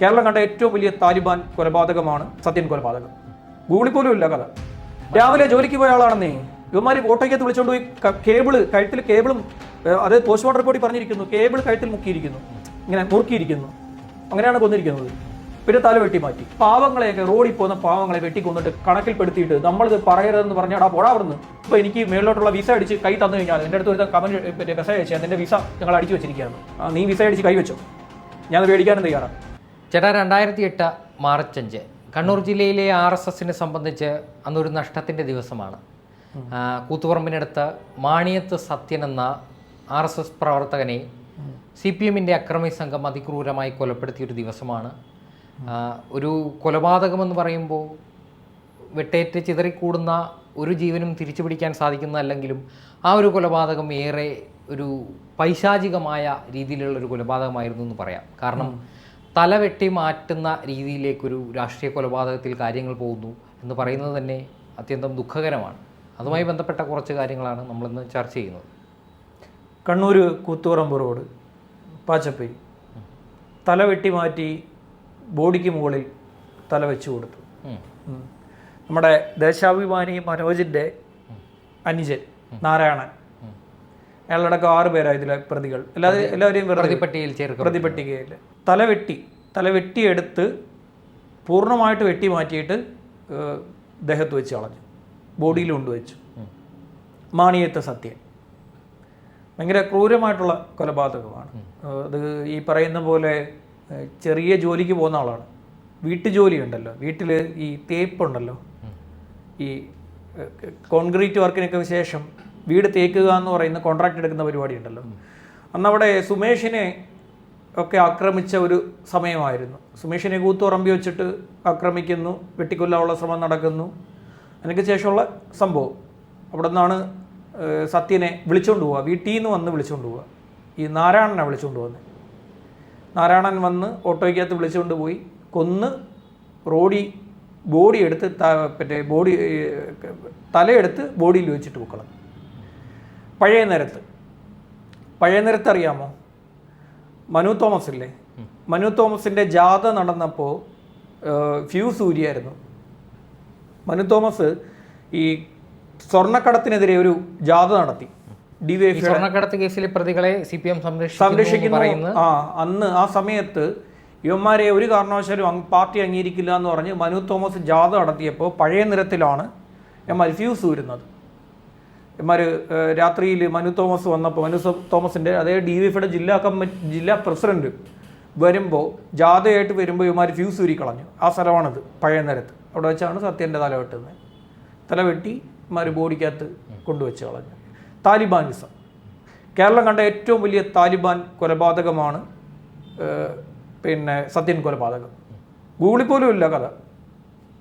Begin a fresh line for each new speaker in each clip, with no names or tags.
കേരളം കണ്ട ഏറ്റവും വലിയ താലിബാൻ കൊലപാതകമാണ് സത്യൻ കൊലപാതകം. ഗൂഗിളിൽ പോലും ഇല്ല കഥ. രാവിലെ ജോലിക്ക് പോയ ആളാണെന്നേ. ഇവന്മാർ ഓട്ടോയ്ക്കകത്ത് വിളിച്ചോണ്ട് പോയി കേബിൾ കഴുത്തിൽ കേബിളും അത് പോസ്റ്റ്മോർട്ടം റിപ്പോർട്ടിൽ പറഞ്ഞിരിക്കുന്നു കേബിൾ കഴുത്തിൽ മുക്കിയിരിക്കുന്നു ഇങ്ങനെ മുറുക്കിയിരിക്കുന്നു. അങ്ങനെയാണ് കൊന്നിരിക്കുന്നത്. പിന്നെ തല വെട്ടി മാറ്റി. പാവങ്ങളെയൊക്കെ റോഡിൽ പോകുന്ന പാവങ്ങളെ വെട്ടി കൊന്നിട്ട് കണക്കിൽപ്പെടുത്തിയിട്ട് നമ്മളിത് പറയരുതെന്ന് പറഞ്ഞാൽ ആ പോടാ അവിടുന്ന്. ഇപ്പൊ എനിക്ക് മേളിലോട്ടുള്ള വിസ അടിച്ച് കൈ തന്നു കഴിഞ്ഞാൽ എന്റെ അടുത്ത് ഒരു കമന്റ് മെസ്സേജ് അയച്ചാൽ എന്റെ വിസ ഞങ്ങൾ അടിച്ചു വെച്ചിരിക്കുകയാണ്. നീ വിസ അടിച്ച് കൈ വെച്ചോ. ഞാനത് മേടിക്കാനും തയ്യാറാണ്.
ചേട്ടാ രണ്ടായിരത്തി എട്ട് മാർച്ച് അഞ്ച്. കണ്ണൂർ ജില്ലയിലെ ആർ എസ് എസിനെ സംബന്ധിച്ച് അന്നൊരു നഷ്ടത്തിന്റെ ദിവസമാണ്. കൂത്തുപറമ്പിനടുത്ത് മാണിയത്ത് സത്യൻ എന്ന ആർ എസ് എസ് പ്രവർത്തകനെ സി പി എമ്മിന്റെ അക്രമി സംഘം അതിക്രൂരമായി കൊലപ്പെടുത്തിയൊരു ദിവസമാണ്. ഒരു കൊലപാതകമെന്ന് പറയുമ്പോൾ വെട്ടേറ്റ് ചിതറിക്കൂടുന്ന ഒരു ജീവനും തിരിച്ചു പിടിക്കാൻ സാധിക്കുന്നതല്ലെങ്കിലും ആ ഒരു കൊലപാതകം ഏറെ ഒരു പൈശാചികമായ രീതിയിലുള്ള ഒരു കൊലപാതകമായിരുന്നു എന്ന് പറയാം. കാരണം തല വെട്ടി മാറ്റുന്ന രീതിയിലേക്കൊരു രാഷ്ട്രീയ കൊലപാതകത്തിൽ കാര്യങ്ങൾ പോകുന്നു എന്ന് പറയുന്നത് തന്നെ അത്യന്തം ദുഃഖകരമാണ്. അതുമായി ബന്ധപ്പെട്ട കുറച്ച് കാര്യങ്ങളാണ് നമ്മളിന്ന് ചർച്ച ചെയ്യുന്നത്.
കണ്ണൂർ കൂത്തുപറമ്പ് റോഡ് പാച്ചപ്പി. തലവെട്ടി മാറ്റി ബോഡിക്ക് മുകളിൽ തല വെച്ചു കൊടുത്തു. നമ്മുടെ ദേശാഭിമാനി മനോജിന്റെ അനുജൻ നാരായണൻ. അയാളടക്കം ആറ് പേരാണ് ഇതിലെ പ്രതികൾ. എല്ലാവരും എല്ലാവരെയും
പ്രതിപട്ടികയിൽ ചേർക്കും
പ്രതിപട്ടികയിൽ. തലവെട്ടി തലവെട്ടിയെടുത്ത് പൂർണമായിട്ട് വെട്ടി മാറ്റിയിട്ട് ദേഹത്ത് വെച്ച് കളഞ്ഞു. ബോഡിയിൽ കൊണ്ടുവച്ചു മാണിയത്തെ സത്യം. ഭയങ്കര ക്രൂരമായിട്ടുള്ള കൊലപാതകമാണ്. അത് ഈ പറയുന്ന പോലെ ചെറിയ ജോലിക്ക് പോകുന്ന ആളാണ്. വീട്ടുജോലി ഉണ്ടല്ലോ വീട്ടിൽ ഈ തേപ്പുണ്ടല്ലോ. ഈ കോൺക്രീറ്റ് വർക്കിനൊക്കെ ശേഷം വീട് തേക്കുക എന്ന് പറയുന്ന കോൺട്രാക്ട് എടുക്കുന്ന പരിപാടി ഉണ്ടല്ലോ അന്നവിടെ സുമേഷിനെ ഒക്കെ ആക്രമിച്ച ഒരു സമയമായിരുന്നു. സുമേഷിനെ കൂത്തുറമ്പി വെച്ചിട്ട് ആക്രമിക്കുന്നു വെട്ടിക്കൊല്ലാനുള്ള ശ്രമം നടക്കുന്നു. അതിനൊക്കെ ശേഷമുള്ള സംഭവം. അവിടെ നിന്നാണ് സത്യനെ വിളിച്ചുകൊണ്ട് പോവുക. വീട്ടിൽ നിന്ന് വന്ന് വിളിച്ചുകൊണ്ട് പോവുക. ഈ നാരായണനെ വിളിച്ചുകൊണ്ട് പോകുന്നത് നാരായണൻ വന്ന് ഓട്ടോയ്ക്കകത്ത് വിളിച്ചുകൊണ്ട് പോയി. കൊന്ന് റോഡി ബോഡി എടുത്ത് മറ്റേ ബോഡി തലയെടുത്ത് ബോഡിയിൽ വെച്ചിട്ട് പൊക്കളഞ്ഞു പഴയ നിരത്ത്. പഴയ നിരത്ത് അറിയാമോ? മനു തോമസ് ഇല്ലേ? മനു തോമസിന്റെ ജാഥ നടന്നപ്പോൾ ഫ്യൂ സൂര്യായിരുന്നു മനു തോമസ് ഈ സ്വർണക്കടത്തിനെതിരെ ഒരു ജാഥ നടത്തി. ഡി വൈ
സ്വർണക്കടത്ത് കേസിലെ പ്രതികളെ സി പി എം സംരക്ഷിക്കുന്നു
ആ അന്ന് ആ സമയത്ത് യുവന്മാരെ ഒരു കാരണവശാലും പാർട്ടി അംഗീകരിക്കില്ല എന്ന് പറഞ്ഞ് മനു തോമസ് ജാഥ നടത്തിയപ്പോൾ പഴയ നിരത്തിലാണ് യന്മാർ ഫ്യൂസ് ഊരുന്നത് യന്മാർ രാത്രിയിൽ മനു തോമസ് വന്നപ്പോൾ മനു തോമസിന്റെ അതേ ഡി വി എഫിയുടെ ജില്ലാ കമ്മിറ്റി ജില്ലാ പ്രസിഡന്റ് വരുമ്പോൾ ജാഥയായിട്ട് വരുമ്പോൾ ഇവന്മാർ ഫ്യൂസ് ഊരി കളഞ്ഞു. ആ സ്ഥലമാണിത് പഴയ നേരത്ത്. അവിടെ വെച്ചാണ് സത്യന്റെ തല വെട്ടുന്നത്. തല വെട്ടി ഇവന്മാർ ബോഡിക്കകത്ത് കൊണ്ടുവച്ച് കളഞ്ഞു. താലിബാനിസം കേരളം കണ്ട ഏറ്റവും വലിയ താലിബാൻ കൊലപാതകമാണ് പിന്നെ സത്യൻ കൊലപാതകം. ഗൂഗിളിൽ പോലും ഇല്ല കഥ.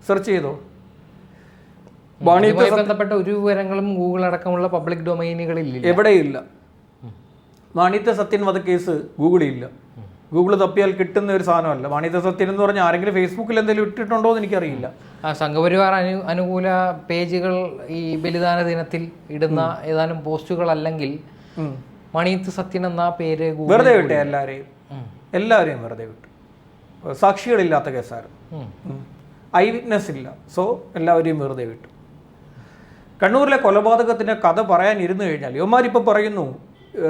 സെർച്ച് ചെയ്തോ?
ബന്ധപ്പെട്ട ഒരു വിവരങ്ങളും ഗൂഗിൾ അടക്കമുള്ള പബ്ലിക് ഡൊമൈനുകളിൽ
എവിടെയില്ല. വാണിജ്യ സത്യൻ വധക്കേസ് ഗൂഗിളിൽ ഇല്ല ഗൂഗിൾ തപ്പിയാൽ കിട്ടുന്ന ഒരു സാധനമല്ല. വാണിജ്യ സത്യൻ എന്ന് പറഞ്ഞാൽ ആരെങ്കിലും ഫേസ്ബുക്കിൽ എന്തെങ്കിലും ഇട്ടിട്ടുണ്ടോ എന്ന് എനിക്കറിയില്ല.
സംഘപരിവാർ അനു അനുകൂല പേജുകൾ ഈ ബലിദാന ദിനത്തിൽ ഇടുന്ന ഏതാനും പോസ്റ്റുകൾ അല്ലെങ്കിൽ. മണിയത്ത് സത്യൻ എന്ന പേര്
വെറുതെ വിട്ടേ എല്ലാവരെയും എല്ലാവരെയും വെറുതെ വിട്ടു. സാക്ഷികളില്ലാത്ത കേസായിരുന്നു. ഐ വിറ്റ്നസ് ഇല്ല. സോ എല്ലാവരെയും വെറുതെ വിട്ടു. കണ്ണൂരിലെ കൊലപാതകത്തിന്റെ കഥ പറയാൻ ഇരുന്നു കഴിഞ്ഞാൽ ഇപ്പോൾ പറയുന്നു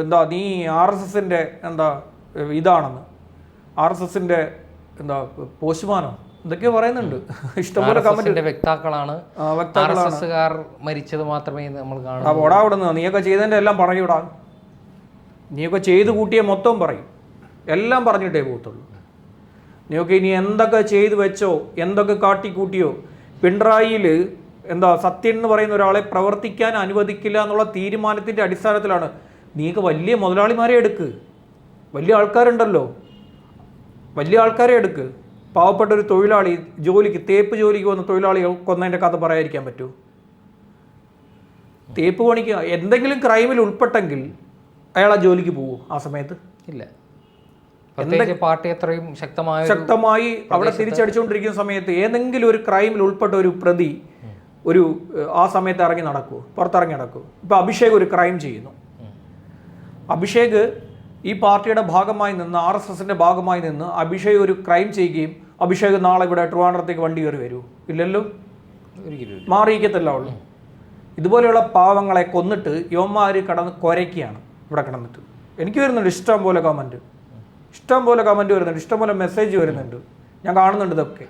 എന്താ നീ ആർ എസ് എസിന്റെ എന്താ ഇതാണെന്ന്. ആർ എസ് എസിന്റെ എന്താ പോസ്റ്റ്മാനോ എന്തൊക്കെയോ പറയുന്നുണ്ട്. ഇഷ്ടംപോലെ കമന്റ്
വ്യക്താക്കളാണ്. മരിച്ചത് മാത്രമേ നമ്മൾ കാണൂ
ഓടാ അവിടെ നിന്ന് നീയൊക്കെ ചെയ്തതിന്റെ എല്ലാം പറയൂടാ നീയൊക്കെ ചെയ്ത് കൂട്ടിയ മൊത്തം പറയും. എല്ലാം പറഞ്ഞിട്ടേ പോകത്തുള്ളൂ. നീയൊക്കെ ഇനി എന്തൊക്കെ ചെയ്തു വെച്ചോ എന്തൊക്കെ കാട്ടിക്കൂട്ടിയോ പിണറായിയിൽ എന്താ സത്യൻ എന്ന് പറയുന്ന ഒരാളെ പ്രവർത്തിക്കാൻ അനുവദിക്കില്ല എന്നുള്ള തീരുമാനത്തിന്റെ അടിസ്ഥാനത്തിലാണ്. നീക്ക് വലിയ മുതലാളിമാരെ എടുക്ക്. വലിയ ആൾക്കാരുണ്ടല്ലോ. വലിയ ആൾക്കാരെ എടുക്ക്. പാവപ്പെട്ട ഒരു തൊഴിലാളി ജോലിക്ക് തേപ്പ് ജോലിക്ക് വന്ന തൊഴിലാളി കൊന്നതിന്റെ കഥ പറയാതിരിക്കാൻ പറ്റൂ. തേപ്പ് പണിക്ക് എന്തെങ്കിലും ക്രൈമിൽ ഉൾപ്പെട്ടെങ്കിൽ അയാൾ ആ ജോലിക്ക് പോവോ ആ സമയത്ത്?
ഇല്ല. പാർട്ടി അത്രയും ശക്തമായി
ശക്തമായി അവിടെ തിരിച്ചടിച്ചുകൊണ്ടിരിക്കുന്ന സമയത്ത് ഏതെങ്കിലും ഒരു ക്രൈമിൽ ഉൾപ്പെട്ട ഒരു പ്രതി ഒരു ആ സമയത്ത് ഇറങ്ങി നടക്കൂ പുറത്തിറങ്ങി നടക്കൂ. ഇപ്പൊ അഭിഷേക് ഒരു ക്രൈം ചെയ്യുന്നു. അഭിഷേക് ഈ പാർട്ടിയുടെ ഭാഗമായി നിന്ന് ആർ എസ് എസിന്റെ ഭാഗമായി നിന്ന് അഭിഷേക് ഒരു ക്രൈം ചെയ്യുകയും അഭിഷേക് നാളെ ഇവിടെ ട്രിവാൻഡ്രത്തേക്ക് വണ്ടി കയറി വരൂ. ഇല്ലല്ലോ? മാറിയിക്കത്തല്ല ഉള്ളൂ ഇതുപോലെയുള്ള പാവങ്ങളെ കൊന്നിട്ട് യുവന്മാർ കടന്ന് കുരയ്ക്കുകയാണ് ഇവിടെ കിടന്നിട്ട്. എനിക്ക് വരുന്നുണ്ട് ഇഷ്ടം പോലെ കമന്റ് ഇഷ്ടം പോലെ കമന്റ് വരുന്നുണ്ട് ഇഷ്ടം പോലെ മെസ്സേജ് വരുന്നുണ്ട്. ഞാൻ കാണുന്നുണ്ട് ഇതൊക്കെ.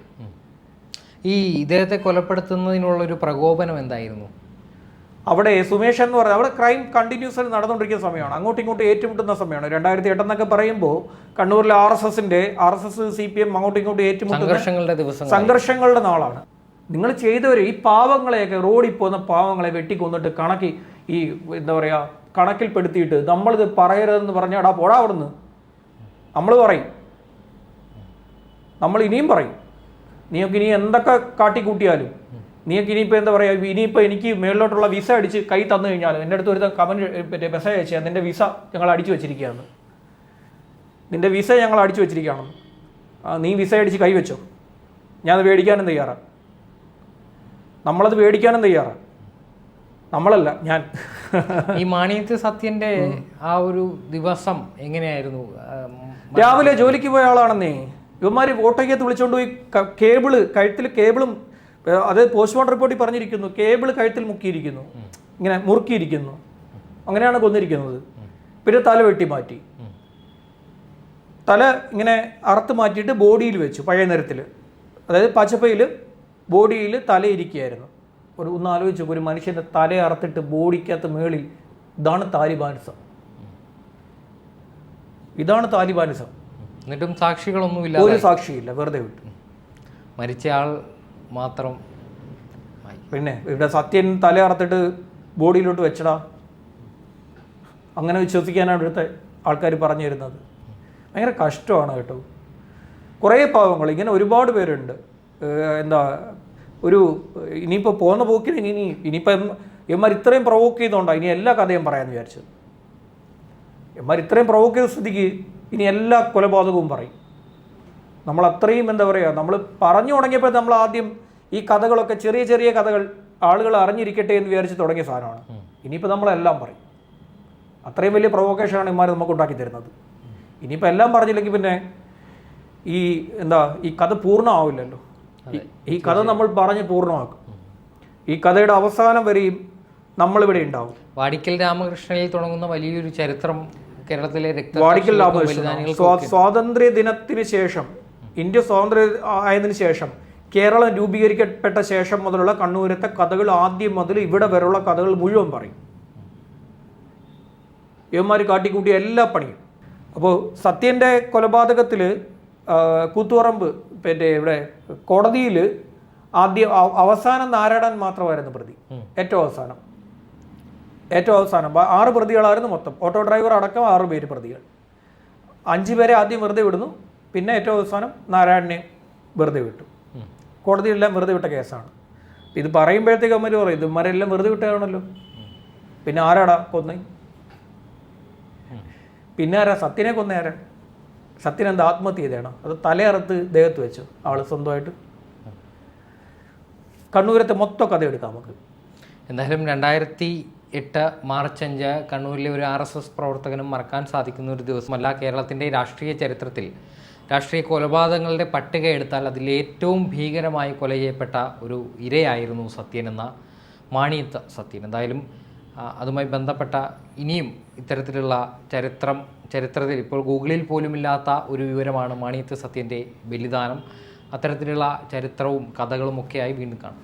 ഈ ഇദ്ദേഹത്തെ കൊലപ്പെടുത്തുന്നതിനുള്ളൊരു പ്രകോപനം എന്തായിരുന്നു?
അവിടെ സുമേഷ് എന്ന് പറഞ്ഞാൽ അവിടെ ക്രൈം കണ്ടിന്യൂസ് ആയി നടന്നുകൊണ്ടിരിക്കുന്ന സമയമാണ്. അങ്ങോട്ടും ഇങ്ങോട്ടും ഏറ്റുമുട്ടുന്ന സമയമാണ്. രണ്ടായിരത്തി എട്ടെന്നൊക്കെ പറയുമ്പോൾ കണ്ണൂരിലെ ആർ എസ് എസിന്റെ R S S C P M അങ്ങോട്ടും ഇങ്ങോട്ടും ഏറ്റുമുട്ടുന്ന
സംഘർഷങ്ങളുടെ
നാളാണ്. നിങ്ങൾ ചെയ്തവർ ഈ പാവങ്ങളെയൊക്കെ റോഡിൽ പോകുന്ന പാവങ്ങളെ വെട്ടിക്കൊന്നിട്ട് കണക്കി ഈ എന്താ പറയുക കണക്കിൽപ്പെടുത്തിയിട്ട് നമ്മളിത് പറയരുതെന്ന് പറഞ്ഞാൽ എടാ പോടാ അവിടുന്ന്. നമ്മൾ പറയും. നമ്മൾ ഇനിയും പറയും. നീയൊക്കെ ഇനി എന്തൊക്കെ കാട്ടിക്കൂട്ടിയാലും? നീയൊക്കെ ഇനിയിപ്പോൾ എന്താ പറയുക ഇനിയിപ്പോൾ എനിക്ക് മേളിലോട്ടുള്ള വിസ അടിച്ച് കൈ തന്നു കഴിഞ്ഞാൽ എന്റെ അടുത്ത് ഒരു കമന്റ് മറ്റേ മെസ്സേജ് അയച്ചാൽ നിന്റെ വിസ ഞങ്ങൾ അടിച്ചു വെച്ചിരിക്കുകയാണ്. നിന്റെ വിസ ഞങ്ങൾ അടിച്ചു വെച്ചിരിക്കുകയാണ്. നീ വിസ അടിച്ച് കൈ വെച്ചോ. ഞാനത് മേടിക്കാനും തയ്യാറാണ് നമ്മളത് മേടിക്കാനും തയ്യാറാണ് നമ്മളല്ല ഞാൻ.
ഈ മാണിയത്ത് സത്യന്റെ ആ ഒരു ദിവസം എങ്ങനെയായിരുന്നു?
രാവിലെ ജോലിക്ക് പോയ ആളാണെന്നേ. ഇവന്മാർ ഓട്ടോയ്ക്കകത്ത് വിളിച്ചുകൊണ്ട് പോയി കേബിൾ കഴുത്തിൽ കേബിളും അത് പോസ്റ്റ്മോർട്ടം റിപ്പോർട്ടിൽ പറഞ്ഞിരിക്കുന്നു കേബിൾ കഴുത്തിൽ മുക്കിയിരിക്കുന്നു ഇങ്ങനെ മുറുക്കിയിരിക്കുന്നു അങ്ങനെയാണ് കൊന്നിരിക്കുന്നത്. പിന്നെ തല വെട്ടി മാറ്റി. തല ഇങ്ങനെ അറുത്ത് മാറ്റിയിട്ട് ബോഡിയിൽ വെച്ചു പഴയ നിരത്തിൽ. അതായത് പച്ചപ്പയിൽ ബോഡിയിൽ തല ഇരിക്കുകയായിരുന്നു. ഒരു ഒന്ന് ആലോചിച്ചു ഒരു മനുഷ്യന്റെ തല അറുത്തിട്ട് ബോഡിക്കകത്ത് മേളിൽ ഇതാണ് താലിബാനിസം. ഇതാണ് താലിബാനിസം.
എന്നിട്ടും സാക്ഷികളൊന്നുമില്ല
ഒരു സാക്ഷിയില്ല വെറുതെ വിട്ടു.
മരിച്ചയാൾ മാത്രം.
പിന്നെ ഇവിടെ സത്യൻ തല അറുത്തിട്ട് ബോഡിയിലോട്ട് വെച്ചടാ. അങ്ങനെ വിശ്വസിക്കാനാണ് ഇവിടുത്തെ ആൾക്കാർ പറഞ്ഞു തരുന്നത് ഭയങ്കര കഷ്ടമാണ് കേട്ടോ. കുറേ പാവങ്ങൾ ഇങ്ങനെ ഒരുപാട് പേരുണ്ട്. എന്താ ഒരു ഇനിയിപ്പോൾ പോകുന്ന പോക്കിന് ഇനി ഇനി ഇനിയിപ്പോൾ ഇവന്മാർ ഇത്രയും പ്രൊവോക്ക് ചെയ്തുകൊണ്ടാണ് ഇനി എല്ലാ കഥയും പറയാമെന്ന് വിചാരിച്ചത്. എമ്മാർ ഇത്രയും പ്രൊവോക്ക് ചെയ്ത സ്ഥിതിക്ക് ഇനി എല്ലാ കൊലപാതകവും പറയും. നമ്മൾ അത്രയും എന്താ പറയുക നമ്മൾ പറഞ്ഞു തുടങ്ങിയപ്പോൾ നമ്മൾ ആദ്യം ഈ കഥകളൊക്കെ ചെറിയ ചെറിയ കഥകൾ ആളുകൾ അറിഞ്ഞിരിക്കട്ടെ എന്ന് വിചാരിച്ച് തുടങ്ങിയ സാധനമാണ്. ഇനിയിപ്പോൾ നമ്മളെല്ലാം പറയും. അത്രയും വലിയ പ്രൊവോക്കേഷനാണ് ഇമാർ നമുക്ക് ഉണ്ടാക്കി തരുന്നത്. ഇനിയിപ്പോൾ എല്ലാം പറഞ്ഞില്ലെങ്കിൽ പിന്നെ ഈ എന്താ ഈ കഥ പൂർണമാവില്ലല്ലോ. ഈ- കഥ നമ്മൾ പറഞ്ഞ് പൂർണമാക്കും. ഈ കഥയുടെ അവസാനം വരെയും നമ്മളിവിടെ ഉണ്ടാവും.
വാടിക്കൽ രാമകൃഷ്ണനിൽ തുടങ്ങുന്ന വലിയൊരു ചരിത്രം കേരളത്തിലെ രക്തസാക്ഷികൾക്കും
രാമകൃഷ്ണൻ സ്വാതന്ത്ര്യ ദിനത്തിന് ശേഷം ഇന്ത്യ സ്വാതന്ത്ര്യ ആയതിനു ശേഷം കേരളം രൂപീകരിക്കപ്പെട്ട ശേഷം മുതലുള്ള കണ്ണൂരത്തെ കഥകൾ ആദ്യം മുതൽ ഇവിടെ വരെയുള്ള കഥകൾ മുഴുവൻ പറയും. ഇവന്മാർ കാട്ടിക്കൂട്ടിയ എല്ലാ പണിയും. അപ്പോൾ സത്യന്റെ കൊലപാതകത്തിൽ കൂത്തുപറമ്പ് പിന്നെ ഇവിടെ കോടതിയിൽ ആദ്യം അവ- അവസാനം നാരായണൻ മാത്രമായിരുന്നു പ്രതി. ഏറ്റവും അവസാനം. ഏറ്റവും അവസാനം. ആറ് പ്രതികളായിരുന്നു മൊത്തം. ഓട്ടോ ഡ്രൈവർ അടക്കം ആറ് പേര് പ്രതികൾ. അഞ്ച് പേരെ ആദ്യം വെറുതെ വിടുന്നു. പിന്നെ ഏറ്റവും അവസാനം നാരായണനെ വെറുതെ വിട്ടു. കോടതിയെല്ലാം വെറുതെ വിട്ട കേസാണ്. ഇത് പറയുമ്പോഴത്തേക്ക് അമ്മര് പറയും ഇതുമാരെല്ലാം വെറുതെ വിട്ടതാണല്ലോ പിന്നെ ആരാടാ കൊന്നേ? പിന്നെ ആരാ? സത്യനെ കൊന്ന ആരാ? സത്യൻ എന്താ ആത്മഹത്യ ചെയ്തതാണോ അത് തലയറുത്ത് ദേഹത്ത് വെച്ചു ആൾ സ്വന്തമായിട്ട്? കണ്ണൂരത്തെ മൊത്തം കഥ എടുക്കാം നമുക്ക്.
എന്തായാലും രണ്ടായിരത്തി എട്ട് മാർച്ച് അഞ്ച് കണ്ണൂരിലെ ഒരു ആർ എസ് എസ് പ്രവർത്തകനും മറക്കാൻ സാധിക്കുന്ന ഒരു ദിവസമല്ല കേരളത്തിന്റെ രാഷ്ട്രീയ ചരിത്രത്തിൽ. രാഷ്ട്രീയ കൊലപാതകങ്ങളുടെ പട്ടിക എടുത്താൽ അതിൽ ഏറ്റവും ഭീകരമായി കൊല ചെയ്യപ്പെട്ട ഒരു ഇരയായിരുന്നു സത്യൻ എന്ന മാണിയത്ത് സത്യൻ. എന്തായാലും അതുമായി ബന്ധപ്പെട്ട ഇനിയും ഇത്തരത്തിലുള്ള ചരിത്രം ചരിത്രത്തിൽ ഇപ്പോൾ ഗൂഗിളിൽ പോലും ഇല്ലാത്ത ഒരു വിവരമാണ് മാണിയത്ത് സത്യന്റെ ബലിദാനം. അത്തരത്തിലുള്ള ചരിത്രവും കഥകളും ഒക്കെയായി വീണ്ടും കാണാം.